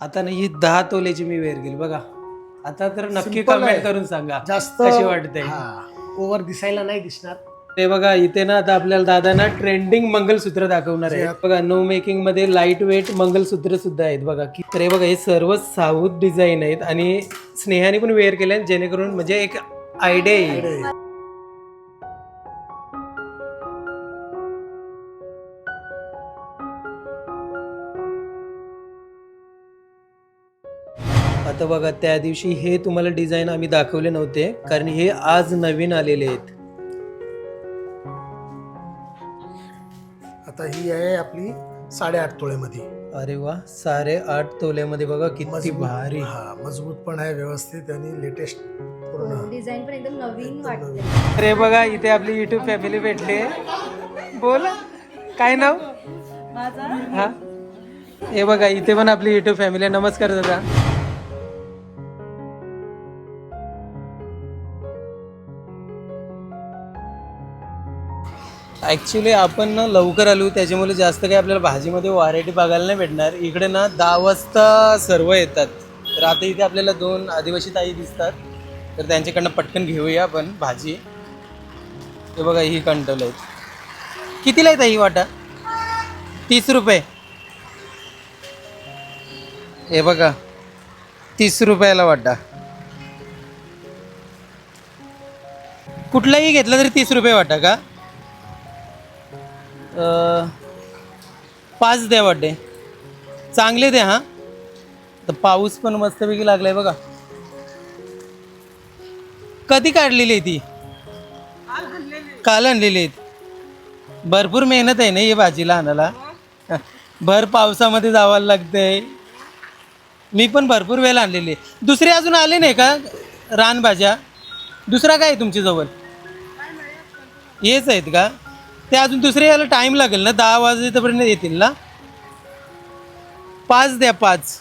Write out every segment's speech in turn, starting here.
आता ना ही दहा तोल्याची मी वेअर केली बघा. आता तर नक्की Simple कमेंट. करून सांगा जास्त कशी वाटते ओव्हर दिसायला नाही दिसणार. ते बघा इथे ना आता आपल्याला दादांना ट्रेंडिंग मंगलसूत्र दाखवणार आहे बघा नो मेकिंगमध्ये लाइट वेट मंगलसूत्र सुद्धा आहेत बघा. की तर हे बघा हे सर्व साऊथ डिझाईन आहेत आणि स्नेहाने पण वेअर केले जेणेकरून म्हणजे एक आयडिया येईल. आता बघा त्या दिवशी हे तुम्हाला डिझाईन आम्ही दाखवले नव्हते कारण हे आज नवीन आलेले आहेत. आता ही आहे आपली साडेआठ तोळ्यामध्ये. अरे वा साडे आठ तोल्यामध्ये बघा किती मजबूत- भारी. हा मजबूत पण आहे व्यवस्थित आणि लेटेस्ट पूर्ण. डिझाईन पण एकदम नवीन वाटते. अरे बघा इथे आपली युट्यूब फॅमिली भेटले. बोल. काय नाव? हा. हे बघा इथे पण आपली युट्यूब फॅमिली आहे. नमस्कार दादा. ॲक्च्युली आपण ना लवकर आलो त्याच्यामुळे जास्त काही आपल्याला भाजीमध्ये व्हरायटी बघायला नाही भेटणार. इकडे ना दहा वाजता सर्व येतात. तर आता इथे आपल्याला दोन आदिवासी ताई दिसतात. तर त्यांच्याकडनं पटकन घेऊया आपण भाजी. हे बघा ही कंटोल आहेत. कितीला आहे ताई वाटा? तीस रुपये. हे बघा तीस रुपयाला वाटा. कुठलाही घेतला तरी तीस रुपये वाटा का? पाच द्या वाटे. चांगले द्या हां. तर पाऊस पण मस्तपैकी लागलाय बघा. कधी काढलेली आहे ती? काल आणलेली आहेत. भरपूर मेहनत आहे ना ही भाजीला आणायला. भर पावसामध्ये जावं लागतंय. मी पण भरपूर वेळेला आणलेली आहे. दुसरे अजून आले नाही का रानभाज्या? दुसरा काय आहे तुमच्याजवळ हेच आहेत का? ते अजून दुसरे यायला टाईम लागेल ना? दहा वाजेपर्यंत येतील ना? पाच द्या पाच.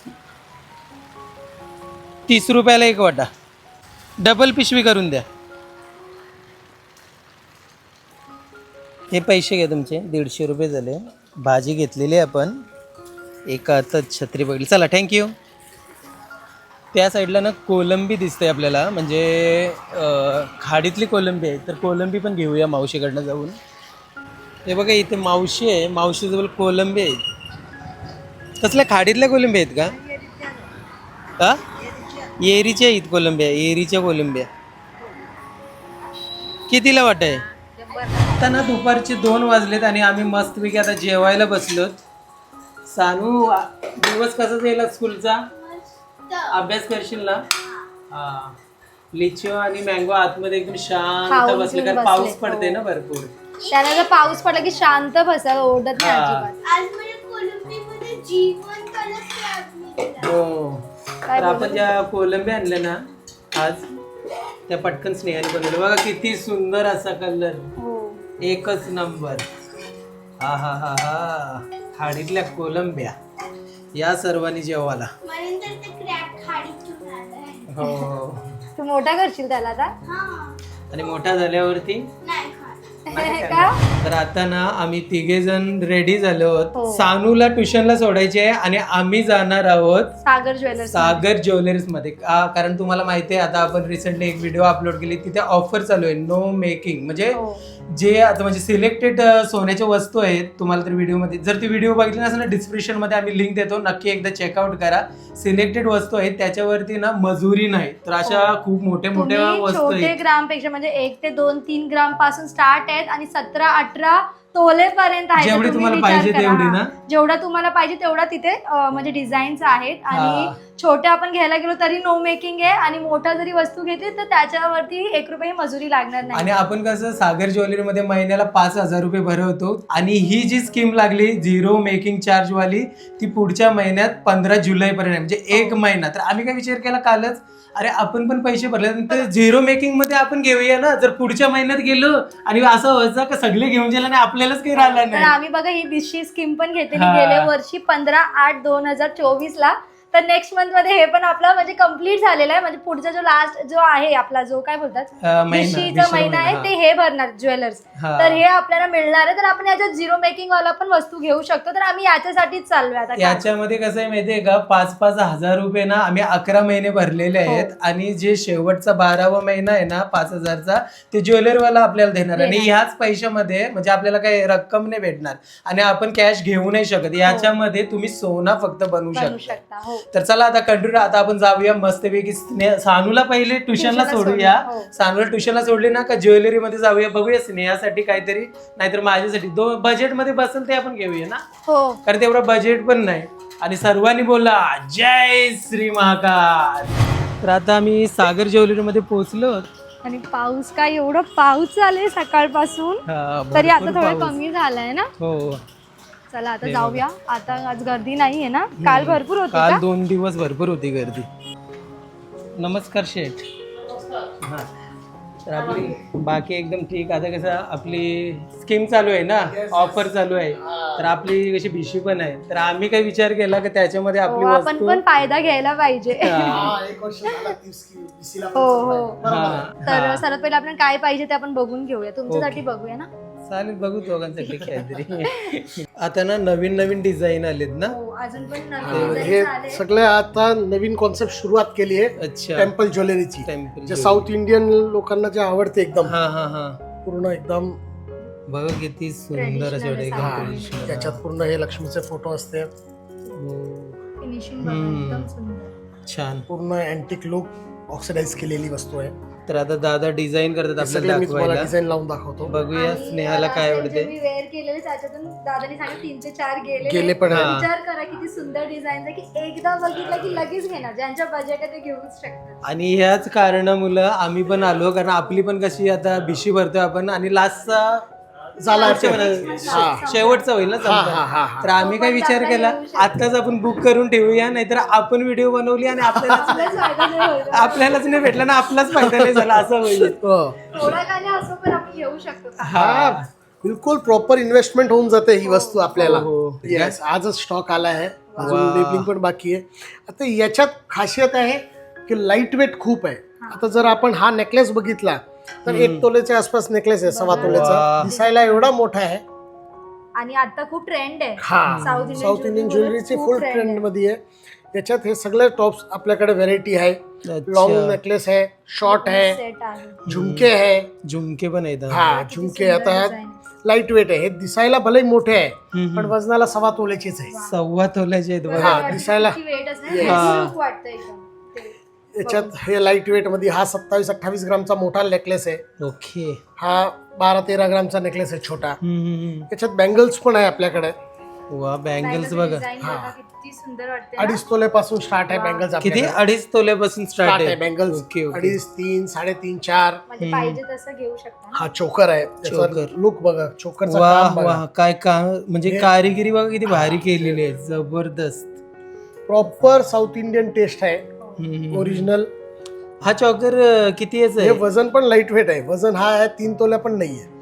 तीस रुपयाला एक वाटा. डबल पिशवी करून द्या. हे पैसे घ्या तुमचे. दीडशे रुपये झाले. भाजी घेतलेली आहे आपण. एका हातात छत्री बघली चला थँक्यू त्या साईडला ना कोलंबी दिसते आपल्याला. म्हणजे खाडीतली कोलंबी आहे. तर कोलंबी पण घेऊया मावशीकडनं जाऊन. हे बघा इथे मावशी आहे. मावशीजवळ कोलंबी आहेत कसल्या खाडीतल्या कोलंबी आहेत का? का येरीच्या आहेत कोलंब्या येरीच्या कोलंब्या कितीला वाट आहे? आता ना दुपारचे दोन वाजलेत आणि आम्ही मस्तपैकी आता जेवायला बसलोत सानू दिवस कसा जाईल स्कूलचा? अभ्यास करशील ना? हा. लिचो आणि मँगो आतमध्ये एकदम शांत बसले कारण पाऊस बसले. पडते ना भरपूर. त्याला जर पाऊस पडला की शांत बसायला ओढत नाही हा. अजिबात. आज मला कोलंबीमध्ये जीवन कलर लागले हो. काय तर आपण ज्या कोलंबी आणल्या ना आज त्या पटकन स्नेहाने बनवलं बघा किती सुंदर असा कलर. हो. एकच नंबर. हा हा हा हा. खाडीतल्या कोलंब्या. या सर्वांनी जेवाला म्हणून तर ते क्रॅक खाडीतून आलाय. हो. तू मोठा करशील त्याला आता? हा. आणि मोठा झाल्यावरती? खात का? तर आता ना आम्ही तिघे जण रेडी झालो आहोत. हो. सानूला ट्युशनला सोडायचे आहे आणि आम्ही जाणार आहोत सागर ज्वेलर्स सागर ज्वेलरीजमध्ये. का कारण तुम्हाला माहिती आहे आता आपण रिसेंटली एक व्हिडिओ अपलोड केली तिथे ऑफर चालू आहे नो मेकिंग म्हणजे हो. जे आता म्हणजे सिलेक्टेड सोन्याच्या वस्तू आहेत तुम्हाला तर व्हिडिओमध्ये जर ती व्हिडिओ बघितली नसेल ना डिस्क्रिप्शनमध्ये आम्ही लिंक देतो. नक्की एकदा चेकआउट करा. सिलेक्टेड वस्तू आहेत त्याच्यावरती ना मजुरी नाही. तर अशा खूप मोठ्या मोठ्या वस्तू छोटे आहेत. ग्रामपेक्षा म्हणजे एक ते दोन तीन ग्रामपासून स्टार्ट आहेत आणि सतरा अठरा तोले पर्यंत आहेत तर जेवढी तुम्ही तुम्हाला पाहिजे करा. तेवढी. ना? जेवढा तुम्हाला पाहिजे तेवढा तिथे अं, म्हणजे डिझाईन्स आहेत आणि हा. छोट्या आपण घ्यायला गेलो तरी नो मेकिंग आहे आणि मोठा जरी वस्तू घेतली तर त्याच्यावरती एक रुपये मजुरी लागणार नाही. आणि आपण कसं सागर ज्वेलरी मध्ये महिन्याला पाच हजार रुपये भरवतो आणि ही जी स्कीम लागली झिरो मेकिंग चार्ज वाली ती पुढच्या महिन्यात पंधरा जुलै पर्यंत. म्हणजे एक महिना. तर आम्ही काय विचार केला कालच अरे आपण पण पैसे भरले तर झिरो मेकिंगमध्ये आपण घेऊया ना. जर पुढच्या महिन्यात गेलो आणि असं व्हायचं का सगळे घेऊन गेला नाही आपल्यालाच काही राहिलं तर नाही. आम्ही बघा ही दिशी स्कीम पण घेतलेली हा. गेल्या वर्षी पंधरा आठ दोन हजार चोवीस ला तर नेक्स्ट मंथमध्ये हे पण आपला म्हणजे कंप्लीट झालेलं आहे. म्हणजे पुढचा जो लास्ट जो आहे आपला जो काय बोलतात? महिना, विशीचा विषु महिना. आहे ते हे भरणार ज्वेलर्स. हा. तर हे आपल्याला मिळणार आहे. तर आपण याच्यात झिरो मेकिंग वाला पण वस्तू घेऊ शकतो. तर आम्ही याच्यासाठीच चाललोय आता. याच्यामध्ये कसं आहे माहितीये का? पाच पाच हजार रुपये ना आम्ही अकरा महिने भरलेले हो. आहेत. आणि जे शेवटचा बारावा महिना आहे ना पाच हजारचा ते ज्वेलरवाला आपल्याला देणार आणि. ह्याच पैशामध्ये म्हणजे आपल्याला काही रक्कम नाही भेटणार. आणि आपण कॅश घेऊ नाही शकत. याच्यामध्ये तुम्ही सोना फक्त बनवू शकता. हो. तर चला आता कंटिन्यू आता आपण जाऊया मस्तपैकी स्नेहा सानूला पहिले ट्युशनला सोडूया. सोडू, हो. सानूला ट्युशनला सोडले ना का ज्वेलरी मध्ये जाऊया. बघूया स्नेहासाठी काहीतरी नाहीतर माझ्यासाठी. दो बजेटमध्ये बसेल ते आपण घेऊया ना? हो. कारण तेवढं बजेट पण नाही. आणि सर्वांनी बोला जय श्री महाकाल. तर आता आम्ही सागर ज्वेलरी मध्ये पोहोचलो. आणि पाऊस काय एवढं पाऊस आहे सकाळपासून? तरी आता थोडं. कमी झालंय ना? हो. चला आता जाऊया. आता आज गर्दी नाही आहे ना काल भरपूर होती काल का? दोन दिवस भरपूर होती गर्दी. नमस्कार शेठ. हा. तर आपली बाकी एकदम ठीक. आता कसं आपली स्कीम चालू आहे ना? ऑफर चालू आहे. तर आपली कशी भिशी पण आहे. तर आम्ही काही विचार केला की त्याच्यामध्ये आपली हो, आपण वस्तू पण फायदा घ्यायला पाहिजे. हा, हा एक वर्ष झाला ती स्कीम. BC ला पण हो चालू आहे. हो बरोबर. आहे. हा, तर हा. सर्वात पहिले आपण काय पाहिजे ते आपण बघून घेऊया. तुमच्यासाठी बघूया ना? चालेल बघू दोघांसाठी काहीतरी आता ना नवीन नवीन डिझाईन आलेत ना? हो अजून पण हा, नवीन हे designs आले. सगळे आता नवीन कॉन्सेप्ट सुरुवात केली आहे अच्छा. टेम्पल ज्वेलरीची टेम्पल जे साऊथ इंडियन लोकांना जे आवडते एकदम. हा हा हा. पूर्ण एकदम बघा किती सुंदर असे वाटते, एकदम हा, traditional. त्याच्यात पूर्ण हे लक्ष्मीचे फोटो असते. हो, फिनिशिंग बघा हम्म. एकदम सुंदर. छान. पूर्ण अँटिक लुक ऑक्सिडाइज केलेली वस्तू आहे. तर आता दादा डिझाईन करतात सगळे आपल्याला मी तुम्हाला दाखवायला. डिझाईन लावून दाखवतो. बघूया आणि स्नेहाला काय जे आवडते. मी वेअर केलेले त्याच्यातून दादानी सांगितलं तीन ते चार गेले गेले पण हा. विचार करा किती सुंदर डिझाईन आहे की एकदा बघितलं की लगेच घेणार. ज्यांच्या बजेट आहे ते घेऊच शकतात. आणि ह्याच कारणामुळं आम्ही पण आलो कारण आपली पण कशी आता भिशी भरतोय आपण. आणि लास्टचा झाला हा. शेवटचा होईल ना हा, हा. हा, हा. तर आम्ही काय विचार केला आताच आपण बुक करून ठेवूया नाहीतर आपण व्हिडिओ बनवली आणि आपल्यालाच आपलाच फायदा नाही होईल. आपल्यालाच नाही भेटला ना आपलाच फायदा नाही झाला असं होईल हो. थोडा काही असो पण आपण घेऊ शकतो हा बिलकुल प्रॉपर इन्व्हेस्टमेंट होऊन जाते ही वस्तू आपल्याला हो. येस आजच स्टॉक आला आहे अजून पण बाकी आहे आता याच्यात खासियत आहे की लाइट वेट खूप आहे आता जर आपण हा नेकलेस बघितला तर एक तोलेच्या आसपास नेकलेस आहे सव्वा तोलेचा. दिसायला एवढा मोठा आहे. आणि आता खूप ट्रेंड आहे. हा. साऊथ इंडियन jewelry ज्वेलरीची खूप फुल trend ट्रेंड आहे. मध्ये आहे. त्याच्यात हे सगळे टॉप्स आपल्याकडे व्हेरायटी आहे. लॉंग अच्छा नेकलेस आहे शॉर्ट आहे सेट आहे. झुमके आहे. झुमके पण आहेत हा. झुमके सुंदर आता design. लाइट वेट आहे. हे दिसायला भले मोठे आहे पण वजनाला सव्वा तोलेचीच आहे. सव्वा तोल्याचे आहेत बघा. हा, दिसायला- वेट हा. असणार वाटतं एकदम. ते. याच्यात हे लाइट वेटमध्ये हा सत्तावीस अठ्ठावीस ग्रामचा मोठा नेकलेस आहे. ओके. हा बारा तेरा ग्रामचा नेकलेस आहे छोटा. हम्म, हम्म, हम्म. याच्यात बँगल्स पण आहे आपल्याकडे. वा बँगल्स बघा. हा. बघा किती सुंदर वाटते ना. अडीच तोलेपासून स्टार्ट आहे बँगल्स किती? अडीच तोल्यापासून स्टार्ट स्टार्ट आहे. Bangles okay okay. अडीच तीन साडेतीन चार. म्हणजे पाहिजे तसं घेऊ शकता ना. हा चोकर आहे. चोकर. लुक बघा चोकरचा वा वा. काय काम म्हणजे हे- कारिगिरी बघा किती भारी केलेली आहे. जबरदस्त. प्रॉपर साऊथ इंडियन टेस्ट आहे. ओरिजिनल हा चॉकर किती याचा हे आहे? वजन पण लाइट वेट आहे. वजन हा आहे तीन तोल्या पण नाहीये.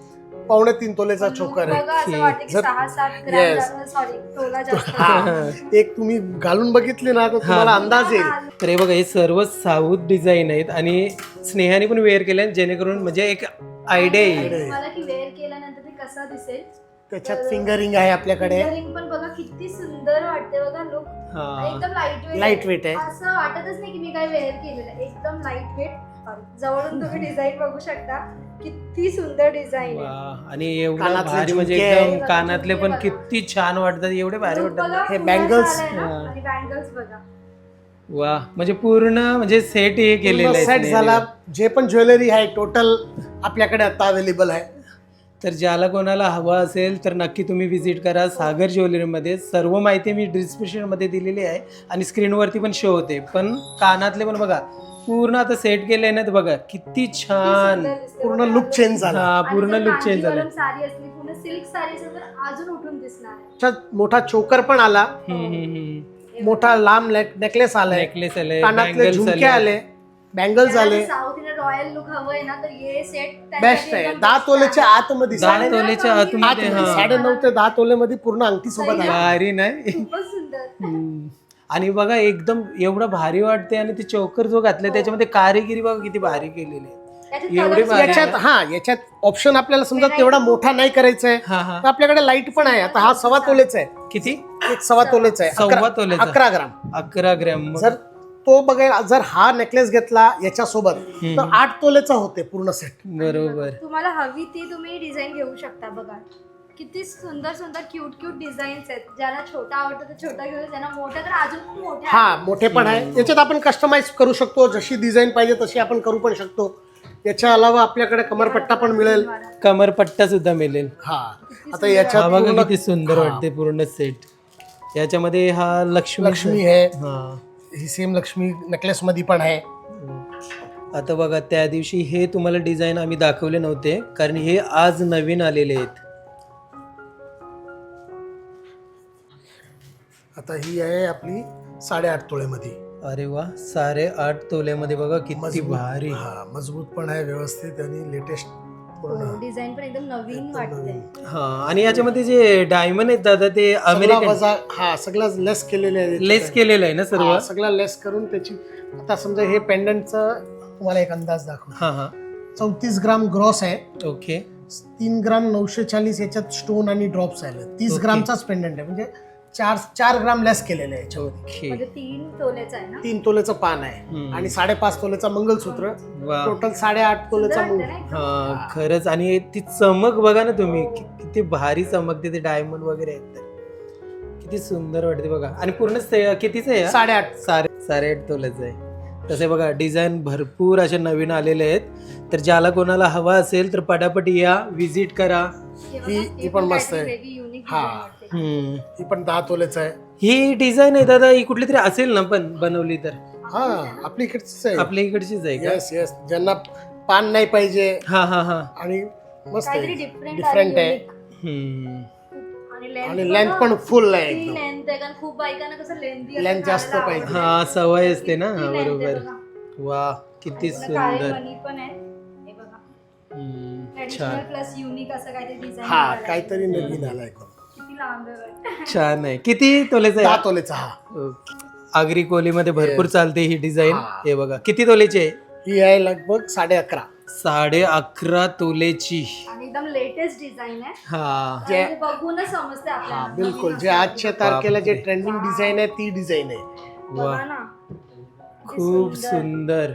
पावणे तीन तोलेचा पण चोकर आहे. बघा असं ओके. वाटतं की जर- सहा सात Yes. ग्रॅम सॉरी तोला जास्त हा. एक तुम्ही घालून बघितली ना तर तुम्हाला अंदाज येईल. तर हे बघा हे सर्व साऊथ डिझाईन आहेत आणि स्नेहाने पण वेअर केले जेणेकरून म्हणजे एक आयडिया येईल. तुम्हाला की वेअर केल्यानंतर ते कसं दिसेल? त्याच्यात फिंगरिंग आहे आपल्याकडे. पण बघा किती सुंदर वाटते बघा लुक हा. एकदम लाइट वेट लाइट वेट आहे. असं वाटतच नाही की मी काय वेअर केलेलं आहे. एकदम लाइट वेट जवळून तुम्ही डिझाईन बघू शकता. किती सुंदर डिझाईन आहे. वा आणि एवढं कानातले भारी म्हणजे झुमके एकदम. कानातले पण. किती छान वाटतात. एवढे भारी Look वाटतात. बघा, हे bangles. ना, हा. आणि बँगल्स बघा. वा म्हणजे पूर्ण म्हणजे सेट हे केलेलं आहे सेट. झाला. जे पण ज्वेलरी आहे टोटल आपल्याकडे आता अवेलेबल आहे. तर ज्याला कोणाला हवा असेल तर नक्की तुम्ही व्हिजिट करा. सागर ज्वेलरीमध्ये सर्व माहिती मी डिस्क्रिप्शनमध्ये दिलेली आहे आणि स्क्रीनवरती पण शो होते. पण कानातले पण बघा पूर्ण आता सेट केले ना बघा किती छान. पूर्ण. लुक चेंज झाला. हा पूर्ण लुक चेंज झाला कांजीवरम साडी असली पूर्ण सिल्क साडी असेल तर अजून उठून दिसणार आहे. त्याच्यात मोठा चोकर पण आला. मोठा लांब नेकलेस आलाय. नेकलेस आले कानातले बँगल्स झुमके आले. आले. बँगल्स आले. साऊथ इंडियन रॉयल लुक हवंय ना तर हे सेट बेस्ट आहे. दहा तोलेच्या आतमध्ये दहा साडे तोलेच्या आतमध्ये आतमध्ये हा. साडे नऊ ते दहा तोले मध्ये पूर्ण अंगठी सोबत आहे. भारी नाही? खूपच सुंदर. हम्म. आणि बघा एकदम एवढं भारी वाटते आणि ते चोकर जो घातले त्याच्यामध्ये कारिगिरी बघा किती भारी केलेली आहे. त्याच्यात एवढे colours भारी याच्यात हा याच्यात ऑप्शन आपल्याला समजा तेवढा मोठा नाही करायचा आहे हा हा. तर आपल्याकडे लाइट पण आहे. आता हा सव्वा तोलेचा आहे. किती? एक सव्वा तोलेचा आहे. सव्वा अकरा- तोलेचा. अकरा ग्राम. अकरा ग्रॅम. मग. जर तो बघा जर हा नेकलेस घेतला याच्यासोबत तर आठ तोलेचा होते पूर्ण सेट बरोबर. तुम्हाला हवी ती तुम्ही डिझाईन घेऊ शकता बघा. किती सुंदर सुंदर क्यूट क्यूट डिझाईन्स आहेत. ज्यांना छोटा आवडतो तर छोटा घेऊ ज्यांना मोठा तर अजून मोठा हा मोठे पण आहे. याच्यात आपण कस्टमाइज करू शकतो. जशी डिझाईन पाहिजे तशी आपण करू पण शकतो. याच्या अलावा आपल्याकडे कमरपट्टा पण मिळेल. कमरपट्टा सुद्धा मिळेल. हा आता याच्यात हा बघा पूर्ण किती सुंदर हा. वाटते पूर्ण सेट याच्यामध्ये हा लक्ष्मी लक्ष्मी आहे हा. ही सेम लक्ष्मी नेकलेस मध्ये पण आहे. आता बघा त्या दिवशी हे तुम्हाला डिझाईन आम्ही दाखवले नव्हते कारण हे आज नवीन आलेले आहेत. आता ही आहे आपली साडेआठ तोळेमध्ये. अरे वा साडे आठ तोल्यामध्ये बघा किती मजबूत. भारी. हा मजबूत पण आहे व्यवस्थित आणि लेटेस्ट पूर्ण डिझाईन पण एकदम नवीन वाटते हा आणि याच्यामध्ये जे डायमंड आहेत दादा ते सगळा अमेरिकन वजा हा सगळा लेस केलेले आहे लेस केलेलं आहे ना सर्व? हा, सगळा लेस करून त्याची आता समजा हे पेंडंटचं तुम्हाला एक अंदाज दाखव हा हा. चौतीस ग्राम ग्रॉस आहे. ओके तीन ग्राम नऊशे चाळीस याच्यात स्टोन आणि ड्रॉप्स आले तीस. ग्रामचाच पेंडंट आहे. म्हणजे चार चार ग्राम लेस केलेले आहे याच्यामध्ये. ओके. म्हणजे तीन तोलेचा आहे ना? तीन तोलेचं पान आहे. हम्म. आणि साडेपाच तोलेचा मंगलसूत्र. वा. टोटल साडेआठ तोलेचा सुंदर? हा खरंच. आणि ती चमक बघा ना तुम्ही कि- किती भारी चमकते ते डायमंड वगैरे आहेत तर. किती सुंदर वाटते बघा. आणि पूर्ण से- कितीचं आहे? हा? साडेआठ. सारे साडेआठ तोल्याचं आहे. तसे बघा डिझाईन भरपूर असे नवीन आलेले आहेत. तर ज्याला कोणाला हवा असेल तर पटापट या विजिट करा. हे बघा, ही- हे ही पण मस्त काहीतरी आहे. वेगळी हा. हम्म. ही पण दहा तोलेचं आहे. ही डिझाईन आहे दादा ही कुठली तरी असेल ना पण बनवली तर. हा आपली इकडचीच आहे. आपल्या इकडचीच आहे का? येस येस ज्यांना पान नाही पाहिजे. हा हा हा. आणि मस्त काहीतरी डिफरंट डिफरंट आहे. हम्म. आणि आणि लेंथ पण फुल आहे ती एकदम. लेंथ आहे कारण खूप बायकांना कसं लेंथी Length जास्त पाहिजे. हा सवय असते ना हा, बरोबर. वा किती सुंदर. मणी पण आहे. हे बघा. हम्म, ट्रेडिशनल छान. प्लस युनिक असं काहीतरी डिझाईन हा काहीतरी नवीन आला एकदम किती लांब आहे बघ. छान आहे. किती तोलेचं दहा आहे तोलेचा हा. ओके. आगरी कोलीमध्ये भरपूर चालते ही डिझाईन. हा. हे बघा किती तोलेची आहे? ही आहे लगभग साडे अकरा. साडे अकरा तोलेची. आणि एकदम लेटेस्ट डिझाईन आहे. हा. जे- आणि ते बघूनच समजते हा आपल्याला बिलकुल. जे. आजच्या तारखेला जे. ट्रेंडिंग डिझाईन आहे ती डिझाईन आहे. वा. बघा ना. किती खूप सुंदर.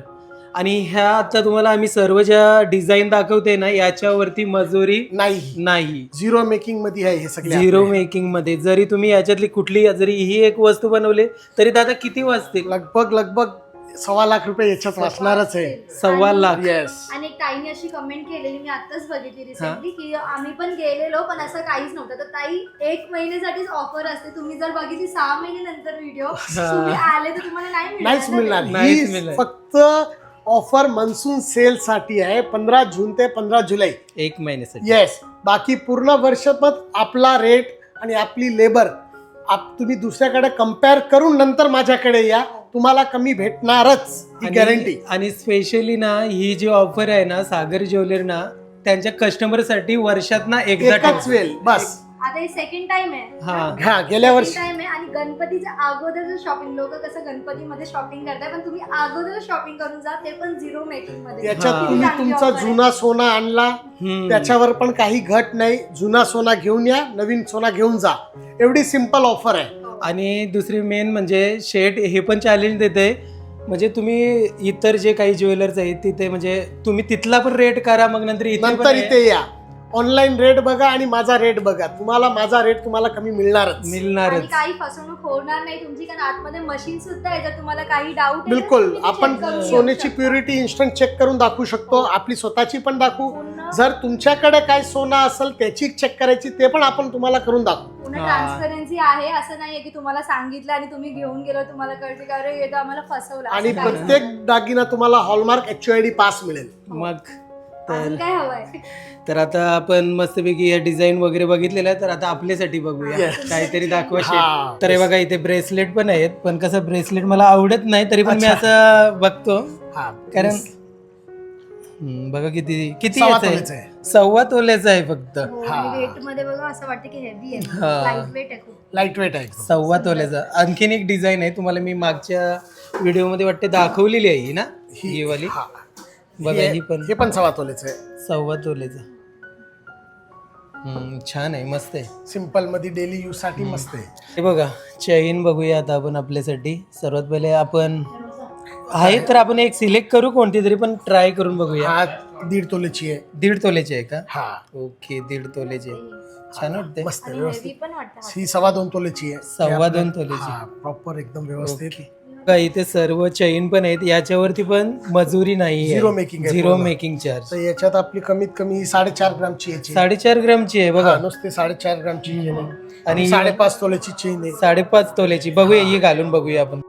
आणि ह्या आता तुम्हाला आम्ही सर्व ज्या डिझाईन दाखवते ना याच्यावरती मजुरी नाही. नाही. झिरो मेकिंगमध्ये आहे हे सगळे झिरो. मेकिंगमध्ये. जरी तुम्ही याच्यातली कुठली जरी ही एक वस्तू बनवली तरी दादा किती वाजतील? लगभग लगभग सव्वा लाख रुपये याच्यात वाचणारच आहे. सव्वा लाख. येस आणि एक ताईने अशी कमेंट केलेली मी आताच बघितली रिसेंटली की आम्ही पण गेलेलो पण असं काहीच नव्हतं. तर ताई एक महिन्यासाठीच ऑफर असते. तुम्ही जर बघितली सहा महिने नंतर व्हिडिओ तुम्ही आले तर तुम्हाला नाही नाहीच. नाहीच मिळणार. फक्त ऑफर मनसून सेल साठी आहे पंधरा जून ते पंधरा जुलै. एक महिन्यासाठी. येस बाकी पूर्ण वर्ष मग आपला रेट आणि आपली लेबर आप तुम्ही दुसऱ्याकडे कंपेअर करून नंतर माझ्याकडे या. तुम्हाला कमी भेटणारच ही आणि- गॅरंटी आणि स्पेशली ना ही जी ऑफर आहे ना सागर ज्वेलर ना त्यांच्या कस्टमरसाठी वर्षात ना एकदा एकाच. वेळ बस. आता हे सेकंड टाइम आहे. हा. हा गेल्या वर्षी टाइम आहे आणि गणपतीच्या अगोदर शॉपिंग लोक कसं गणपतीमध्ये शॉपिंग करताय पण तुम्ही अगोदर शॉपिंग करून जा ते पण झिरो मेकिंगमध्ये. याच्यात हा. तुम्ही तुमचा. जुना सोना आणला हम्म. त्याच्यावर पण काही घट नाही. जुना सोना घेऊन या नवीन सोना घेऊन जा. एवढी सिंपल ऑफर आहे. आणि दुसरी मेन म्हणजे शेट हे पण चॅलेंज देते म्हणजे तुम्ही इतर जे काही ज्वेलर्स आहेत तिथे म्हणजे तुम्ही तिथला पण रेट करा मग नंतर इथे पण नंतर आहे. इथे या. ऑनलाईन रेट बघा आणि माझा रेट बघा. तुम्हाला माझा रेट तुम्हाला कमी मिळणारच. आणि मिळणारच काही फसवणूक होणार नाही तुमची कारण आतमध्ये मशीन सुद्धा आहे जर तुम्हाला काही डाऊट बिलकुल. आपण सोन्याची प्युरिटी इन्स्टंट चेक करून दाखवू शकतो. आपली स्वतःची पण दाखवू. जर तुमच्याकडे काय सोनं असेल त्याची चेक करायची ते पण आपण तुम्हाला करून दाखवू. हा. ट्रान्सपरन्सी आहे असं नाहीये की तुम्हाला सांगितलं आणि तुम्ही घेऊन गेलो तुम्हाला कळते का अरे येतो आम्हाला फसवलं. असं आणि काही नाही. प्रत्येक दागिना तुम्हाला हॉलमार्क एच डी पास मिळेल. मग? अजून तर काय हवंय तर आता आपण मस्तपैकी या डिझाईन वगैरे बघितलेल्या तर आता आपल्यासाठी बघूया Yes. काहीतरी दाखवा हा. शेट तर हे बघा इथे ब्रेसलेट पण आहेत पण कसं ब्रेसलेट मला आवडत नाही तरी पण मी अच्छा. असं बघतो हा कारण हम्म, बघा किती किती सव्वा याचं तोल्याचं आहे आहे. सव्वा तोल्याचं आहे फक्त हो, आणि वेटमध्ये बघा असं वाटतं की हेवी आहे हा. लाइट वेट आहे खूप लाइट वेट आहे एकदम. सव्वा तोल्याचा आणखीन एक डिझाईन आहे तुम्हाला मी मागच्या व्हिडिओमध्ये वाटते दाखवलेली आहे ही ना ही वाली हा. बघा हे ही पण हे पण सव्वा तोलेचं आहे. सव्वा हम्म, छान आहे मस्त आहे. सिंपलमध्ये डेली यूजसाठी मस्त आहे. हे बघा चैन बघूया आता आपण आपल्यासाठी. सर्वात पहिले आपण आहे तर आपण एक सिलेक्ट करू कोणती तरी पण ट्राय करून बघूया. हा दीड तोलेची आहे. दीड तोल्याची आहे का? हा. ओके दीड तोल्याची छान वाटते मस्त आहे व्यवस्थित. ही सव्वा दोन तोलेची आहे. सव्वा दोन तोल्याची प्रॉपर एकदम व्यवस्थित. बघा इथे सर्व चैन पण आहेत. याच्यावरती पण मजुरी नाही making आहे झिरो पूर्ण. मेकिंग चार्ज तर याच्यात आपली कमीत कमी साडेचार ग्रामची याची साडेचार ग्रामची आहे बघा. नुसते साडेचार ग्रामची chain आहे. आणि आणि साडेपाच तोलेची चेन आहे. साडेपाच तोल्याची. बघूया ही घालून बघूया आपण.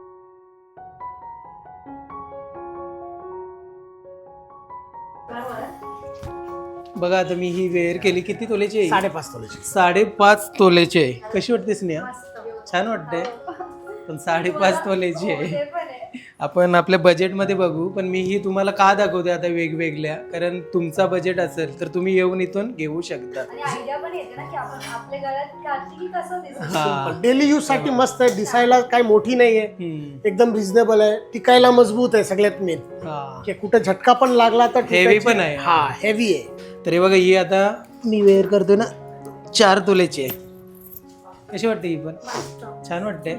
बघा आता मी ही वेअर केली. किती तोल्याची आहे? साडेपाच तोलेची साडेपाच तोल्याची आहे. कशी वाटते स्नेहा? छान वाटते पण साडेपाच तोल्याची आहे. ते पण आहे. आपण आपल्या बजेटमध्ये बघू पण मी ही तुम्हाला का दाखवते आता वेगवेगळ्या? कारण तुमचा बजेट असेल तर तुम्ही येऊन इथून घेऊ शकता. आणि आयडिया पण येते ना की आपण आपल्या गळ्यात घातली की कसं दिसत. हा. डेली यूजसाठी मस्त आहे. दिसायला काय मोठी नाहीये. हम्म. एकदम रिझनेबल आहे. टिकायला मजबूत आहे सगळ्यात मेन हा. की कुठे झटका पण लागला तर Heavy टिकायची- पण आहे. हा हेवी आहे. तरी बघा ही आता मी वेअर करतो ना. चार तोल्याची आहे. कशी वाटते ही पण? छान वाटते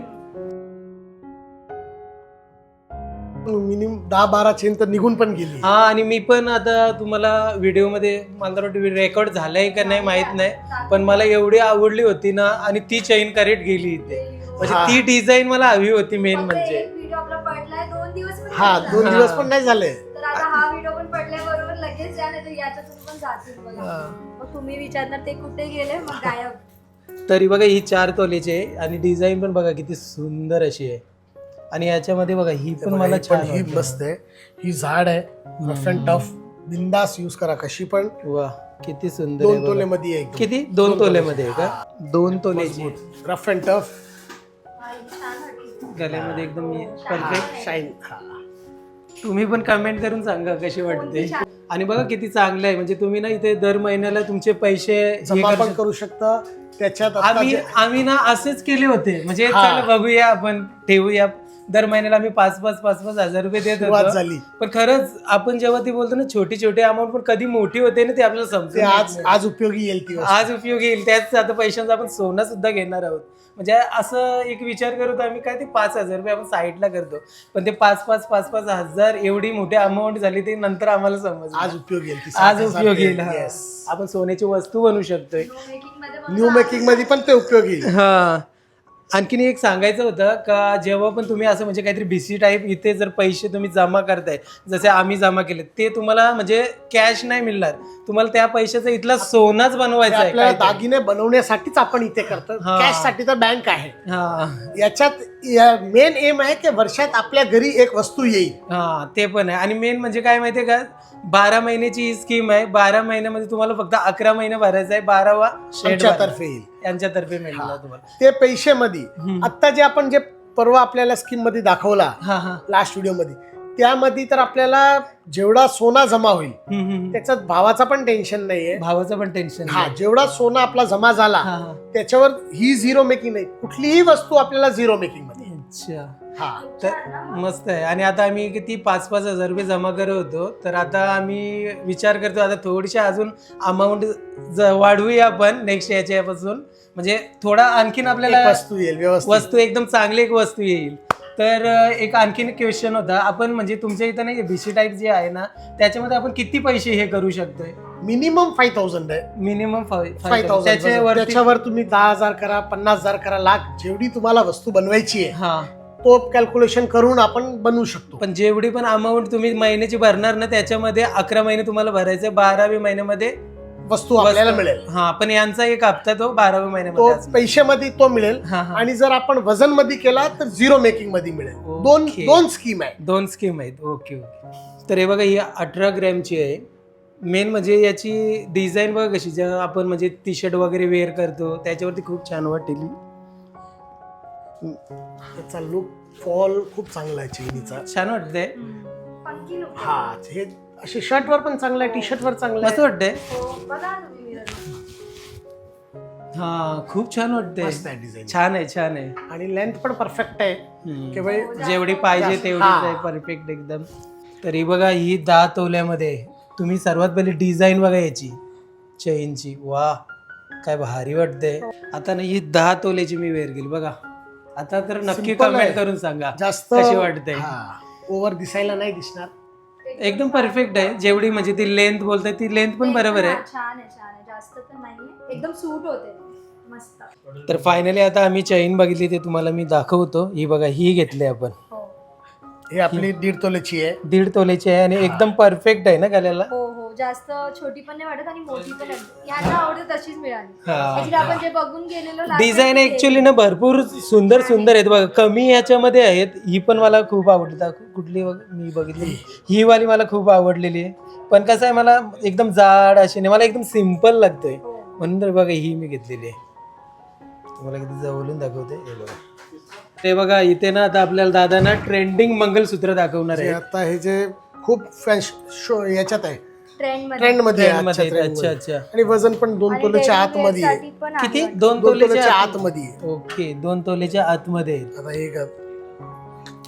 मिनिमम दहा बारा चेन तर निघून पण गेली. हा आणि मी पण आता तुम्हाला व्हिडिओमध्ये मला तर वाटतं रेकॉर्ड झालाय का नाही माहीत नाही पण मला एवढी आवडली होती ना आणि ती चैन करेक्ट गेली इथे. म्हणजे. ती डिझाईन मला हवी होती मेन म्हणजे. एक व्हिडिओ आपला पडलाय दोन दिवस पण हा दोन. दिवस पण नाही झाले. तर आता व्हिडिओ पण पडल्याबरोबर लगेच या नाही तर याच्यातून पण जातील बघा. मग तुम्ही विचारणार ते कुठे गेले मग गायब. तरी बघा ही चार तोल्याची आहे आणि डिझाईन पण बघा किती सुंदर अशी आहे. आणि याच्यामध्ये बघा ही पण मला छान ही वाटली. मस्त आहे. ही झाड आहे. रफ अँड टफ बिंदास यूज करा कशी पण. वा किती सुंदर आहे दोन बघा. तोले मध्ये आहे एकदम. किती? दोन तोल्यामध्ये आहे का? दोन तोल्याची रफ अँड टफ गल्यामध्ये एकदम परफेक्ट शाईन तुम्ही पण कमेंट करून सांगा कशी वाटते? आणि बघा किती चांगलं आहे. म्हणजे तुम्ही ना इथे दर महिन्याला तुमचे पैसे हे जमा करू पण शकता. करू शकता. त्याच्यात आता आम्ही जे- आम्ही ना असेच केले होते. म्हणजे हा. चला बघूया आपण ठेवूया. दर महिन्याला आम्ही पाच पाच पाच पाच हजार रुपये देत सुरुवात होतो झाली. पण खरंच आपण जेव्हा ती बोलतो ना छोटी छोटी अमाऊंट पण कधी मोठी होते ना ते आपल्याला ते समजून आज. आज उपयोगी येईल ती वस्तू. आज उपयोगी येईल. त्याच आता पैशांचा आपण सोनं सुद्धा घेणार आहोत. म्हणजे असं एक विचार करतो आम्ही काय ते पाच हजार रुपये आपण साईडला करतो. पण ते पाच पाच पाच पाच हजार एवढी मोठी अमाऊंट झाली ते नंतर आम्हाला समज आज उपयोगी येईल ती आज उपयोगी येईल. हा. Yes. आपण सोन्याची वस्तू बनवू शकतोय. न्यू मेकिंगमध्ये पण ते उपयोगी येईल. हा. आणखीन एक सांगायचं होतं का जेव्हा पण तुम्ही असं म्हणजे काहीतरी बीसी टाईप इथे जर पैसे तुम्ही जमा करताय जसे आम्ही जमा केले ते तुम्हाला म्हणजे कॅश नाही मिळणार. तुम्हाला त्या पैशाचा इथला सोनाच बनवायचा आहे आपल्याला काहीतरी. दागिने बनवण्यासाठीच आपण इथे करतो. हा. कॅशसाठी तर बँक आहे. हा. याच्यात मेन एम आहे की वर्षात आपल्या घरी एक वस्तू येईल. हा ते पण आहे. आणि मेन म्हणजे काय माहितीये का बारा महिन्याची ही स्कीम आहे. बारा महिन्यामध्ये तुम्हाला फक्त अकरा महिने भरायचा आहे. बारावा शेड आमच्यातर्फे येईल. यांच्यातर्फे मिळणार तुम्हाला. ते पैसे मध्ये. आता जे आपण जे परवा आपल्याला स्कीममध्ये दाखवला हा हा. लास्ट व्हिडिओमध्ये त्यामध्ये तर आपल्याला जेवढा सोना जमा होईल. त्याच्यात भावाचा पण टेन्शन नाहीये. भावाचं पण टेन्शन हा जेवढा सोना आपला जमा झाला त्याच्यावर ही झिरो मेकिंग नाही. कुठलीही वस्तू आपल्याला झिरो मेकिंगमध्ये. अच्छा. हा. तर मस्त आहे. आणि आता आम्ही किती पाच पाच हजार रुपये जमा करत होतो. तर आता आम्ही विचार करतो आता थोडीशी अजून अमाऊंट वाढवूया आपण नेक्स्ट याच्यापासून. म्हणजे थोडा आणखीन आपल्याला वस्तू येईल व्यवस्थित. वस्तू एकदम चांगली एक वस्तू येईल. तर एक आणखीन क्वेश्चन होता. आपण म्हणजे तुमच्या इथं नाही बीसी टाईप जे आहे ना त्याच्यामध्ये आपण किती पैसे हे करू शकतोय? मिनिमम फाईव्ह थाउजंड आहे. मिनिमम फाईव्ह थाउजंड त्याच्यावर त्याच्यावर तुम्ही दहा हजार करा पन्नास हजार करा लाख जेवढी तुम्हाला वस्तू बनवायची आहे हा. तो कॅल्क्युलेशन करून आपण बनवू शकतो. पण जेवढी पण अमाऊंट तुम्ही महिन्याची भरणार ना त्याच्यामध्ये अकरा महिने तुम्हाला भरायचे बाराव्या महिन्यामध्ये वस्तू आपल्याला मिळेल. हा पण यांचा एक हप्ता तो बाराव्या तो महिन्यामध्ये. पैशामध्ये तो मिळेल. हा, हा. आणि जर आपण वजनमध्ये केला तर झिरो मेकिंगमध्ये मिळेल. दोन दोन स्कीम आहे दोन स्कीम आहेत. Okay okay. तर हे बघा ही अठरा ग्रॅमची आहे. मेन म्हणजे याची डिझाईन बघा कशी जेव्हा आपण म्हणजे टी शर्ट वगैरे वेअर करतो त्याच्यावरती खूप छान वाटेल. त्याचा लुक फॉल खूप चांगला आहे चेनीचा छान पंकी लोक हा हे असे शर्ट वर पण चांगलं आहे टी शर्ट वर चांगलं मस्त आहे वाटतंय. हो तुम्ही mirror. हा खूप छान मस्त वाटतंय आहे डिझाईन छान आहे छान आहे. आणि लेंथ पण परफेक्ट आहे. हम्म. केवळ जेवढी पाहिजे तेवढीच हा. आहे परफेक्ट एकदम. तरी बघा ही दहा तोल्यामध्ये. तुम्ही सर्वात पहिले डिझाईन बघा याची. चेनची वा काय भारी वाटते आता ना ही दहा तोल्याची मी वेअर केली बघा. आता तर नक्की Simple आहे. कमेंट करून सांगा जास्त कशी वाटते? ओव्हर दिसायला नाही दिसणार. एकदम परफेक्ट आहे. जेवढी म्हणजे ती लेंथ बोलते ती लेंथ पण बरोबर आहे. हा, छान आहे छान आहे. जास्त नाहीये. एकदम सूट होते. मस्त. तर फायनली आता आम्ही चैन बघितली ते तुम्हाला मी दाखवतो. ही बघा ही घेतली आपण. हो. हे आपली दीड तोल्याची आहे. दीड तोल्याची आहे आणि एकदम परफेक्ट आहे ना गल्याला? हो हो. जास्त छोटी पण नाही वाटत आणि मोठी पण नाही यांना आवडत तशीच मिळाली. हा. Actually आपण जे बघून गेलेलो last डिझाईन time ते- ऍक्च्युली ना भरपूर सुंदर सुंदर आहेत बघा. कमी याच्यामध्ये आहेत. ही पण मला खूप आवडली. दाखव- कुठली बघ- मी बघितली. ही वाली मला खूप आवडलेली आहे. पण कसं आहे मला एकदम जाड अशी नाही. मला एकदम सिंपल लागतंय. हो. म्हणून तर बघा ही मी घेतलेली आहे. तुम्हाला किती जवळून दाखवते हे बघा. ते बघा इथे ना आता आपल्याला दादांना ट्रेंडिंग मंगलसूत्र दाखवणार जे आहे. आता हे जे खूप फॅश शो याच्यात आहे. ट्रेंडमध्ये आहे, आहेत. अच्छा. अच्छा आणि वजन पण दोन तोल्याच्या आतमध्ये आहे किती. दोन दोन तोल्याच्या तोल्याच्या आत- आतमध्ये आहे. ओके दोन तोल्याच्या आतमध्ये आहेत आता हे घाल.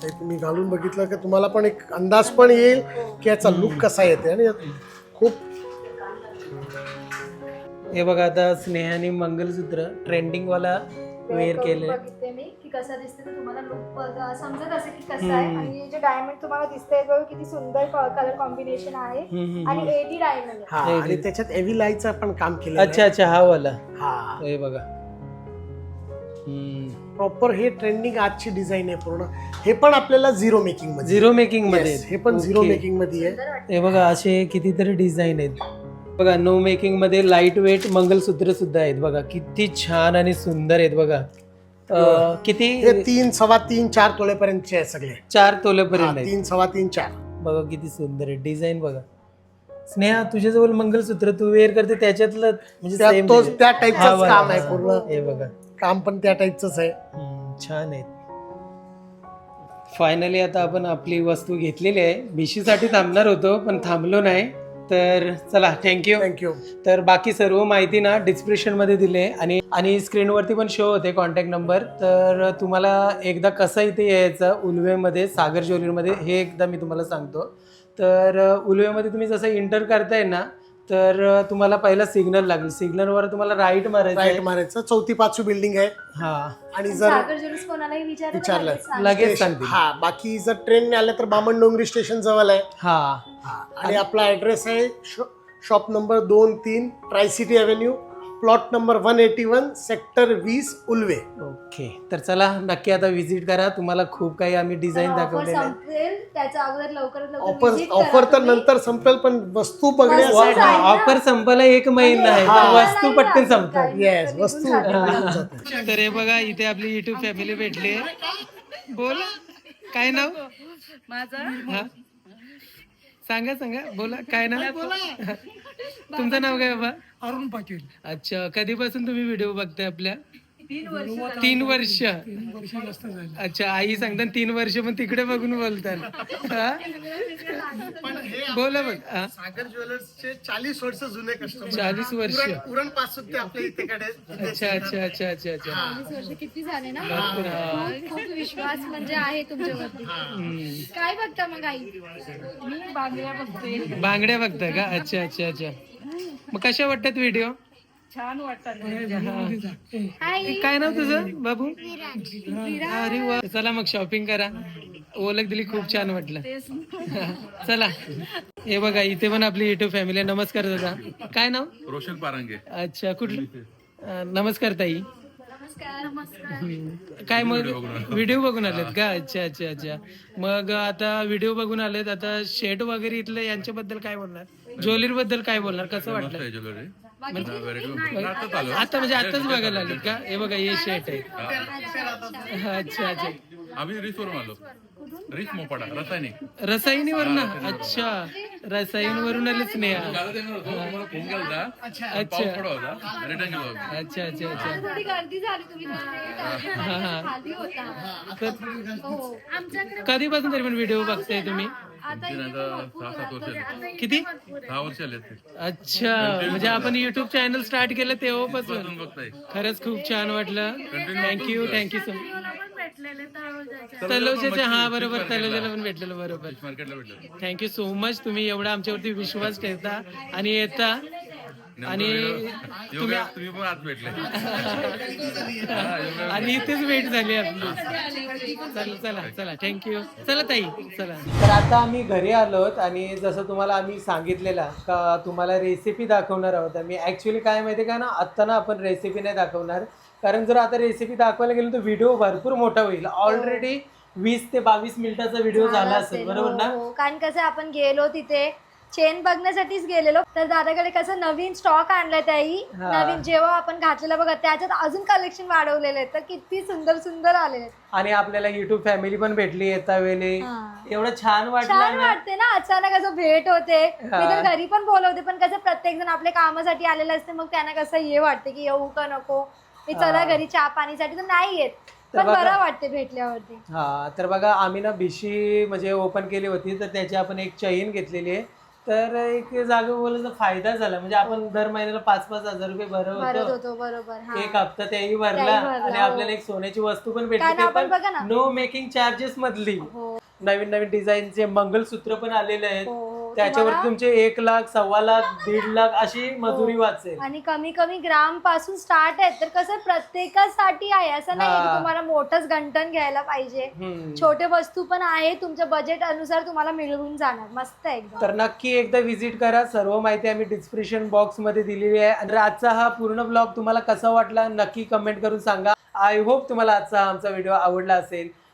हे तुम्ही घालून बघितलं की तुम्हाला पण एक अंदाज पण येईल की याचा लुक कसा येते आणि खूप हे बघा आता स्नेहाने मंगलसूत्र ट्रेंडिंग वाला वेअर केले की कसं दिसते तर तुम्हाला लुक समजत असेल की कसं आहे. आणि हे जे डायमंड तुम्हाला दिसतंय बघ किती सुंदर कलर कॉम्बिनेशन आहे. आणि एडी डायमंड हा आणि त्याच्यात एव्ही लाईचं पण काम केलं अच्छा अच्छा हा वाला. हा. हे बघा. प्रॉपर हे ट्रेंडिंग आजची डिझाईन आहे पूर्ण. हे पण आपल्याला झिरो मेकिंगमध्ये. झिरो मेकिंगमध्ये. Yes, हे पण झिरो Okay. मेकिंगमध्ये आहे. हे बघा असे कितीतरी डिझाईन आहेत. बघा नो मेकिंगमध्ये लाइट वेट मंगलसूत्र सुद्धा आहेत. बघा किती छान आणि सुंदर आहेत. बघा. अं, हे. किती? तीन सव्वा तीन चार तोळेपर्यंतचे आहे सगळे. चार हा, तोल्यापर्यंत आहेत. तीन सव्वा तीन चार. बघा किती सुंदर आहे. डिझाईन बघा. स्नेहा तुझ्याजवळ मंगलसूत्र तू वेअर करते त्याच्यातलं म्हणजे त्या- same तोच design. त्या हा टाईपच वाला, काम आहे हा. पूर्ण. हे बघा. काम पण त्या टाईपच आहे. हम्म, छान आहेत फायनली आता आपण आपली वस्तू घेतलेली आहे. भिशीसाठी थांबणार होतो पण थांबलो नाही. तर चला थँक्यू थँक्यू तर बाकी सर्व माहिती ना डिस्क्रिप्शनमध्ये दिले आणि आणि स्क्रीनवरती पण शो होते कॉन्टॅक्ट नंबर तर तुम्हाला एकदा कसं इथे यायचं उलवेमध्ये सागर ज्वेलरीमध्ये हे एकदा मी तुम्हाला सांगतो. तर उलवेमध्ये तुम्ही जसं इंटर करताय ना तर तुम्हाला पहिला सिग्नल लागेल. सिग्नलवर तुम्हाला राईट मारायचं राईट आहे. मारायचं. चौथी पाचवी बिल्डिंग आहे. हा. आणि जर सागर ज्वेलर्स कोणालाही विचारलं तर विचारलं. लगेच सांगते हा बाकी जर ट्रेनने आलं तर बामण डोंगरी स्टेशन जवळ आहे. हा. आणि आपला ऍड्रेस आहे शॉप नंबर दोन तीन tri city avenue plot number one eighty one sector वीस उल्वे. ओके तर चला नक्की आता व्हिजिट करा. तुम्हाला खूप काही आम्ही डिझाईन ऑफर दाखवलेले आहेत. संपेल त्याच्या अगोदर लवकरात लवकर ऑफर visit करा ऑफर तर तुम्ही. नंतर संपेल पण वस्तू बघण्यासाठी ना. ऑफर संपायला एक महिना आहे हा. वस्तू पटकन संपतात. येस वस्तू तर हे बघा इथे आपली युट्यूब फॅमिली भेटली बोल. काय नाव? माझं? सांगा सांगा. बोला काय नाव? तुमचं नाव काय बाबा? अरुण पाटील. अच्छा कधीपासून तुम्ही व्हिडिओ बघताय आपल्या? तीन वर्ष अच्छा आई सांगतात तीन वर्ष पण तिकडे बघून बोलतात. हा? बोला बघ हा? सागर ज्वेलर्सचे चाळीस वर्ष जुने कस्टमर चाळीस वर्ष. उरणपासून ते आपल्या इथे कडे अच्छा अच्छा अच्छा अच्छा. अच्छा चाळीस वर्ष किती झाले ना? खूप विश्वास म्हणजे आहे तुमच्यावरती. काय बघता मग आई? मी बांगड्या बघते. बांगड्या बघता का? अच्छा अच्छा अच्छा. मग कशा वाटतात व्हिडिओ हाय काय नाव तुझं? बाबू? अरे वा. चला मग शॉपिंग करा. ओळख दिली खूप छान वाटलं. चला. हे बघा इथे पण आपली युट्यूब फॅमिली आहे. नमस्कार दादा. काय नाव? रोशन पारंगे. अच्छा कुठली? नमस्कार ताई. नमस्कार. नमस्कार. हम्म. काय मग? व्हिडिओ बघून आलेत का? अच्छा अच्छा अच्छा. मग आता व्हिडिओ बघून आलेत. आता शेट वगैरे इथलं यांच्याबद्दल काय बोलणार? ज्वेलरी बद्दल काय बोलणार? कसं वाटलं? आलो आता म्हणजे आताच बघायला आलेत का? हे बघा हे शेट आहे. अच्छा अच्छा. आम्ही रिस वरून आलो रिस मोपाडा रासायनिक. रसायनीवर ना अच्छा. रसायनीवरून आलेच नाही काल ते म्हणत होतो, तुम्हाला फोन केला होता पाऊस पडत होता. रिटर्न गेलो आम्ही. अच्छा अच्छा. अच्छा थोडी गर्दी झाली तुम्ही खाली होता. तर हो. आमच्याकडे कधीपासून तरी पण व्हिडिओ बघताय तुम्ही? सहा सात वर्ष आले किती? सहा वर्ष आले. अच्छा. म्हणजे आपण युट्यूब चॅनल स्टार्ट केलं तेव्हापासून. बघताय. खरंच खूप छान वाटलं. थँक्यू थँक्यू सो तलोजाच्या हा बरोबर तलोजाला पण भेटलेलं बरोबर. मार्केटला भेटलं थँक्यू सो मच तुम्ही एवढा आमच्यावरती विश्वास ठेवता आणि येता. आणि तुम्ही योगा तुम्ही पण आज भेटले. आणि इथेच भेट झाली आपली. चला चला चला. थँक्यू चला ताई. चला. तर आता आम्ही घरी आलोत आणि जसं तुम्हाला आम्ही सांगितलेलं का तुम्हाला रेसिपी दाखवणार आहोत. मी ऍक्च्युली काय माहिती का ना आत्ता ना आपण रेसिपी नाही दाखवणार. कारण जर आता रेसिपी दाखवायला गेलो तर व्हिडिओ भरपूर मोठा होईल. ऑलरेडी वीस ते बावीस मिनिटाचा व्हिडिओ झाला असेल. बरोबर ना? हो, हो. कारण कसं आपण गेलो तिथे चेन बघण्यासाठीच गेलेलो. तर दादाकडे कसं नवीन स्टॉक आणलाय त्याही हा. नवीन जेव्हा आपण घातलेलं बघा त्याच्यात अजून कलेक्शन वाढवलेले आहेत. तर किती सुंदर सुंदर आलेले आहेत. आणि आपल्याला युट्यूब फॅमिली पण भेटली येता वेळी हा. एवढं छान वाटलं छान ना? वाटते ना. अचानक असं भेट होते. मी हा. तर घरी पण बोलवते पण कसं प्रत्येक जण आपल्या कामासाठी आलेलं असते मग त्यांना कसं हे वाटते की येऊ का नको? मी चला घरी चहा पाणीसाठी तर नाही येत. तर पण बघा- बरं वाटते भेटल्यावरती. हा तर बघा आम्ही ना भिशी म्हणजे ओपन केली होती तर त्याची आपण एक चैन घेतलेली आहे. तर एक जागा बोलायचा फायदा झाला. म्हणजे आपण दर महिन्याला पाच पाच हजार रुपये भरत भरत होतो होतो बरोबर. हा. एक हप्ता त्याही भरला त्याही भरला, आणि हो. आपल्याला एक सोन्याची वस्तू पण भेटली. कारण ते आपण बघा ना. नो मेकिंग चार्जेस मधली. हो. नवीन नवीन डिझाईनचे मंगलसूत्र पण आलेले आहेत. हो. त्याच्यावर तुम्हाला- तुमचे एक लाख सव्वा लाख दीड लाख. अशी मजुरी वाचेल. आणि कमी कमी ग्रामपासून स्टार्ट आहेत. तर कसं प्रत्येकासाठी आहे असं नाही की हा. तुम्हाला मोठंच गंठन घ्यायला पाहिजे. हम्म. छोटे वस्तू पण आहे. तुमच्या बजेट अनुसार तुम्हाला मिळवून जाणार. मस्त आहे एकदम. तर नक्की एकदा व्हिजिट करा. सर्व माहिती आम्ही डिस्क्रिप्शन बॉक्समध्ये दिलेली आहे. आणि आजचा हा पूर्ण ब्लॉग तुम्हाला कसा वाटला नक्की कमेंट करून सांगा. आय होप तुम्हाला आजचा हा आमचा व्हिडिओ आवडला असेल.